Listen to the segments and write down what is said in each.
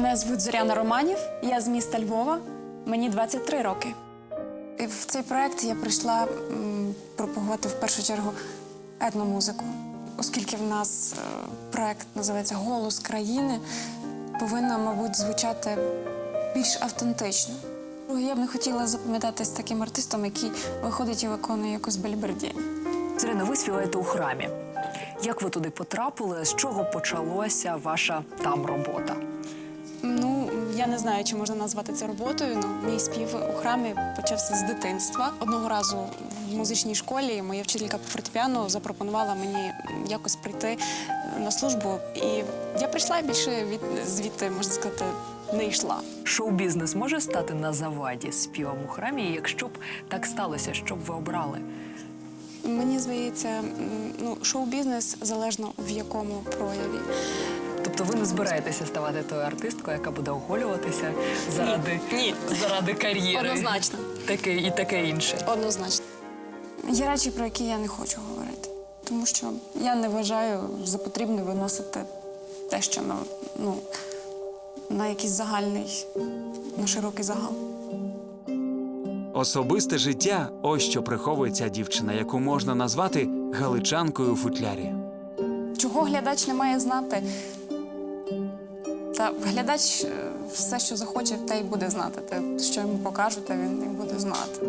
Мене звуть Зоряна Романів, я з міста Львова, мені 23 роки. І в цей проект я прийшла м, пропагувати в першу чергу етномузику, оскільки в нас е, проект називається Голос країни, повинна, мабуть, звучати більш автентично. Я б не хотіла запам'ятатись таким артистом, який виходить і виконує якусь бельбердєнь. Зоряна, ви співаєте у храмі. Як ви туди потрапили? З чого почалася ваша там робота? Не знаю, чи можна назвати це роботою. Ну, мій спів у храмі почався з дитинства. Одного разу в музичній школі моя вчителька по фортепіано запропонувала мені якось прийти на службу. І я прийшла і більше від звідти, можна сказати, не йшла. Шоу-бізнес може стати на заваді співом у храмі, якщо б так сталося, що б ви обрали? Мені здається, ну, шоу-бізнес залежно в якому прояві. Тобто ви не збираєтеся ставати тою артисткою, яка буде оголюватися заради, Ні. заради кар'єри. Однозначно. Таке і таке інше. Однозначно. Є речі, про які я не хочу говорити, тому що я не вважаю за потрібне виносити те, що на, ну, на якийсь загальний, на широкий загал. Особисте життя ось що приховує ця дівчина, яку можна назвати галичанкою у футлярі. Чого глядач не має знати? Та глядач е, все, що захоче, те й буде знати. Те, що йому покажуть, те він і буде знати.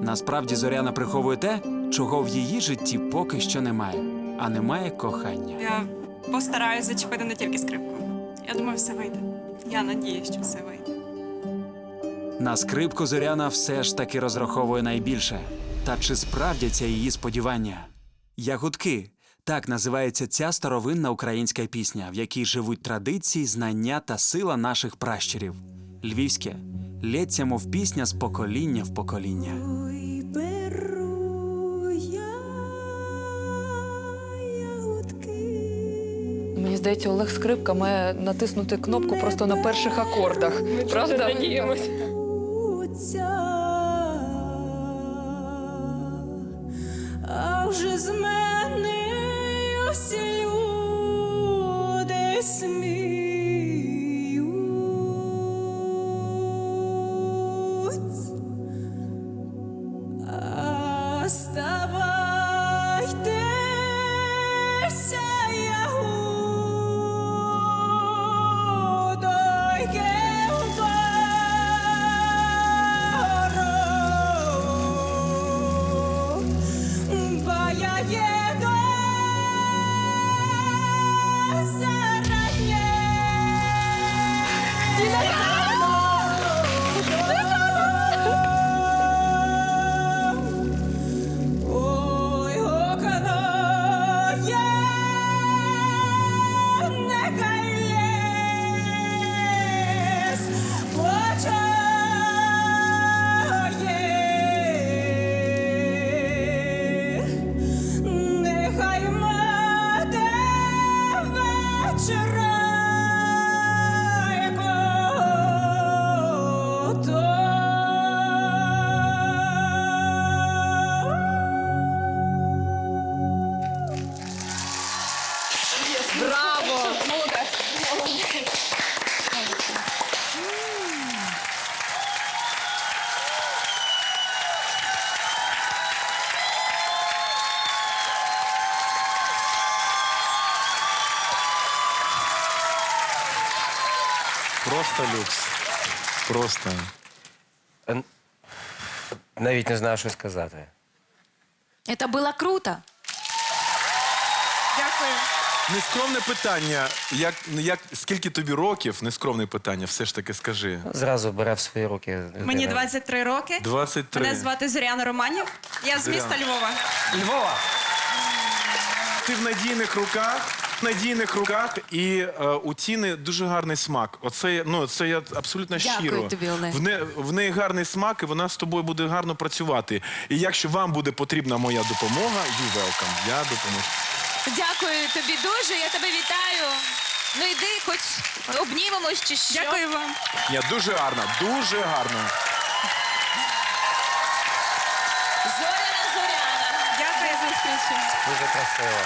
Насправді Зоряна приховує те, чого в її житті поки що немає, а немає кохання. Я постараюсь зачепити не тільки скрипку. Я думаю, все вийде. Я надію, що все вийде. На скрипку Зоряна все ж таки розраховує найбільше. Та чи справдяться її сподівання? Ягодки так називається ця старовинна українська пісня, в якій живуть традиції, знання та сила наших пращурів. Львівське лється, мов пісня з покоління в покоління. Мені здається, Олег Скрипка має натиснути кнопку просто на перших акордах. Правда? Надіємось. А вже з мене сміються. Просто люкс. Просто. Навіть не знаю, що сказати. Это было круто. Дякую. Нескромне питання. Як, як, скільки тобі років? Нескромне питання, все ж таки скажи. Зразу бере в свої руки. Мені 23 роки. 23. Мене звати Зоряна Романів. Я з Зоряна. міста Львова. Львова! Ти в надійних руках. в Надійних руках і е, у Тіни дуже гарний смак. Оце ну це я абсолютно Дякую щиро. тобі, Олег. В, не, в неї гарний смак, і вона з тобою буде гарно працювати. І якщо вам буде потрібна моя допомога, you welcome. Я допоможу. Дякую тобі дуже, я тебе вітаю. Ну йди, хоч обнімемось чи що. Дякую вам. Ні, дуже гарно, дуже гарно. пісню. Дуже красиво.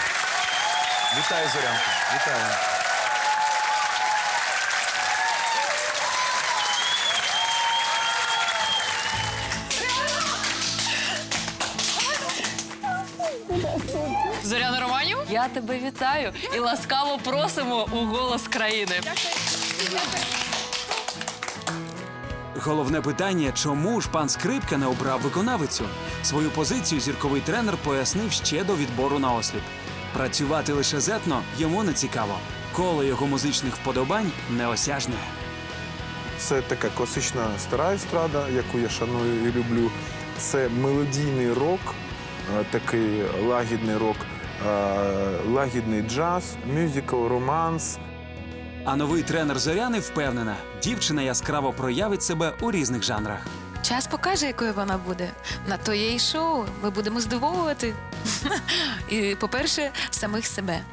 Вітаю, Зорянко. Вітаю. Зоряна Романів, я тебе вітаю і ласкаво просимо у голос країни. Дякую. Головне питання, чому ж пан Скрипка не обрав виконавицю? Свою позицію зірковий тренер пояснив ще до відбору на осліп. Працювати лише з етно йому не цікаво. Коло його музичних вподобань неосяжне. Це така класична стара естрада, яку я шаную і люблю. Це мелодійний рок, е, такий лагідний рок, е, лагідний джаз, мюзикл, романс. А новий тренер Зоряни впевнена, дівчина яскраво проявить себе у різних жанрах. Час покаже, якою вона буде. На то є і шоу. Ми будемо здивовувати. І, по-перше, самих себе.